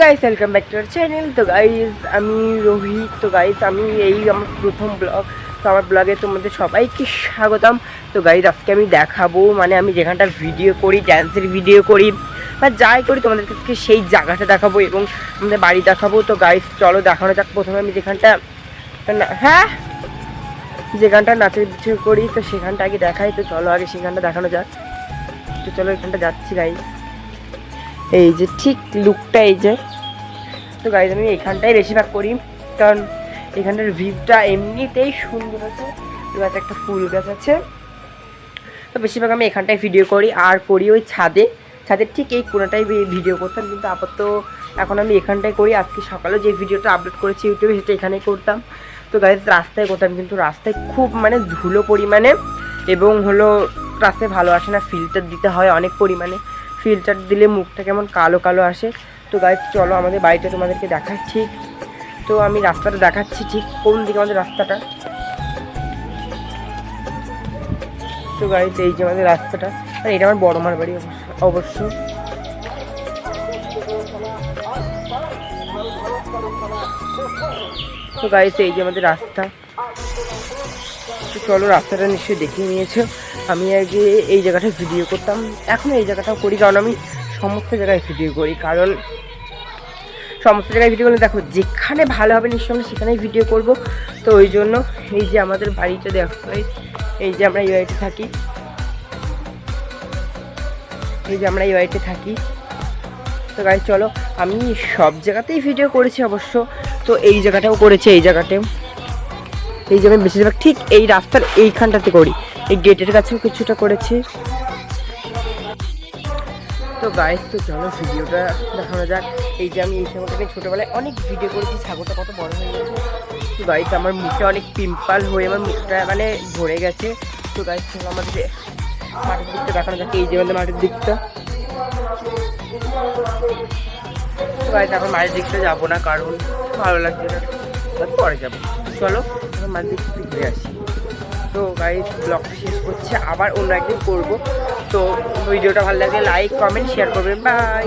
Guys welcome back to our channel তো guys আমি রোহিত। তো গাইস আমি এই আমার প্রথম ব্লগ তো আমার ব্লগে তোমাদের সবাইকে স্বাগতম। তো গাইস আজকে আমি দেখাবো মানে আমি যেখানটা ভিডিও করি ড্যান্সের ভিডিও করি, বা যাই করি, তোমাদের কাছে সেই জায়গাটা দেখাবো এবং আমাদের বাড়ি দেখাবো। তো গাইস চলো দেখানো যাক। প্রথমে আমি যেখানটা হ্যাঁ? যেখানটা নাচের ভিডিও করি, তো সেখানটা আগে দেখাই। তো চলো আগে সেখানটা দেখানো যাক। তো চলো এখানটা যাচ্ছি গাইস এই যে ঠিক লুকটা এই যে। তো গাইজ আমি এখানটাই বেশিরভাগ করি, কারণ এখানটার ভিউটা এমনিতেই সুন্দর আছে। গাছে একটা ফুল গাছ আছে। তো বেশিরভাগ আমি এখানটায় ভিডিও করি, আর করি ওই ছাদে। ছাদের ঠিক এই কোনাটাই ভিডিও করতাম, কিন্তু আপাতত এখন আমি এখানটায় করি। আজকে সকালে যে ভিডিওটা আপলোড করেছি ইউটিউবে, সেটা এখানেই করতাম। তো গাইজ রাস্তায় করতাম, কিন্তু রাস্তায় খুব মানে ধুলো পরিমাণে এবং হলো রাস্তায় ভালো আসে না ফিল্টার দিতে হয় অনেক পরিমাণে। ফিল্টার দিলে মুখটা কেমন কালো কালো আসে। তো গাইজ চলো আমাদের বাড়িটা তোমাদেরকে দেখাচ্ছি। তো আমি রাস্তাটা দেখাচ্ছি ঠিক কোন দিকে আমাদের রাস্তাটা। তো গাইজ এই যে আমাদের রাস্তাটা। আর এটা আমার বড় মার বাড়ি অবশ্য- তো গাইজ এই যে আমাদের রাস্তা। তো চলো, রাস্তাটা নিশ্চয়ই দেখিয়ে নিয়েছো। আমি আগে এই জায়গাটায় ভিডিও করতাম। এখন এই জায়গাটাও করি, কারণ আমি সমস্ত জায়গায় ভিডিও করি। কারণ সমস্ত জায়গায় ভিডিও করলে দেখো, যেখানে ভালো হবে নিঃসন্দেহে সেখানেই ভিডিও করব। তো ওই জন্য এই যে আমাদের বাড়িটা দেখো, এই যে আমরা এই থাকি। এই যে আমরা এই থাকি। তো গাড়ি চলো, আমি সব জায়গাতেই ভিডিও করেছি অবশ্য। তো এই জায়গাটাও করেছি, এই জায়গাটাও এই যে আমি বেশিরভাগ ঠিক এই রাস্তার এইখানটাতে করি। এই গেটের কাছেও কিছুটা করেছি। তো গাইস তো চলো ভিডিওটা দেখানো যাক। এই যে আমি এই সময়টাকে ছোটোবেলায় অনেক ভিডিও করেছি ছাগলটা কত বড় হয়ে গেছে। তো গাইস আমার মুখে অনেক পিম্পল হয়ে, আমার মুখটা মানে ভরে গেছে। তো গাইস চলো আমাদের মাঠের দিকটা দেখানো যাক। এই যে আমাদের মাঠের দিকটা। তো গাইস এখন মাঠের দিকটা যাব না, কারণ ভালো লাগছে না। পরে যাব। চলো। এখন দিকটা একটু ঘুরে আসি। তো গাড়ি ব্লগটা শেষ করছে। আবার অন্য একদিন করব। তো ভিডিওটা ভালো লাগলে লাইক কমেন্ট শেয়ার করবেন। বাই